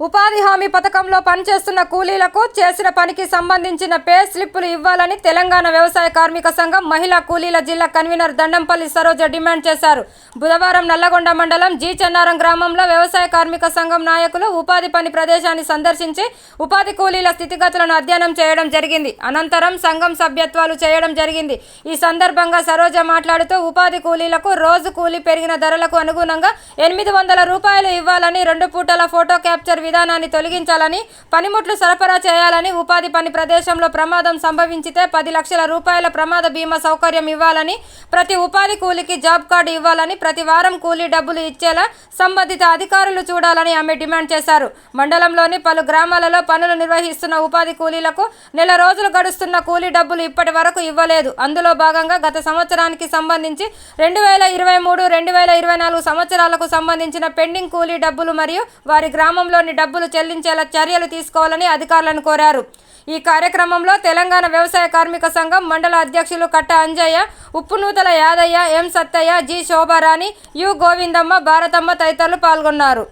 ఉపాధి హామీ పథకంలో పనిచేస్తున్న కూలీలకు చేసిన పనికి సంబంధించిన పే స్లిప్పులు ఇవ్వాలని తెలంగాణ వ్యవసాయ కార్మిక సంఘం మహిళా కూలీల జిల్లా కన్వీనర్ దండంపల్లి సరోజ డిమాండ్ చేశారు. బుధవారం నల్లగొండ మండలం జీ చెన్నారం గ్రామంలో వ్యవసాయ కార్మిక సంఘం నాయకులు ఉపాధి పని ప్రదేశాన్ని సందర్శించి ఉపాధి కూలీల స్థితిగతులను అధ్యయనం చేయడం జరిగింది. అనంతరం సంఘం సభ్యత్వాలు చేయడం జరిగింది. ఈ సందర్భంగా సరోజ మాట్లాడుతూ ఉపాధి కూలీలకు రోజు కూలీ పెరిగిన ధరలకు అనుగుణంగా ఎనిమిది వందల రూపాయలు ఇవ్వాలని రెండు పూటల ఫోటో క్యాప్చర్ విధానాన్ని తొలగించాలని పనిముట్లు సరఫరా చేయాలని ఉపాధి పని ప్రదేశంలో ప్రమాదం సంభవించితే పది లక్షల రూపాయల ప్రమాద బీమా సౌకర్యం ఇవ్వాలని ప్రతి ఉపాధి కూలీకి జాబ్ కార్డు ఇవ్వాలని ప్రతి వారం కూలీ డబ్బులు ఇచ్చేలా సంబంధిత అధికారులు చూడాలని ఆమె డిమాండ్ చేశారు. మండలంలోని పలు గ్రామాలలో పనులు నిర్వహిస్తున్న ఉపాధి కూలీలకు నెల రోజులు గడుస్తున్న కూలీ డబ్బులు ఇప్పటి వరకు ఇవ్వలేదు. అందులో భాగంగా గత సంవత్సరానికి సంబంధించి రెండు వేల ఇరవై మూడు రెండు వేల ఇరవై నాలుగు సంవత్సరాలకు సంబంధించిన పెండింగ్ కూలీ డబ్బులు మరియు వారి గ్రామంలోని డబ్బులు చెల్లించేలా చర్యలు తీసుకోవాలని అధికారులను కోరారు. ఈ కార్యక్రమంలో తెలంగాణ వ్యవసాయ కార్మిక సంఘం మండల అధ్యక్షులు Katta Anjaiah Uppunuthala Yadaiah M Sattaiah G Shobharani U Govindamma Bharatamma తదితరులు పాల్గొన్నారు.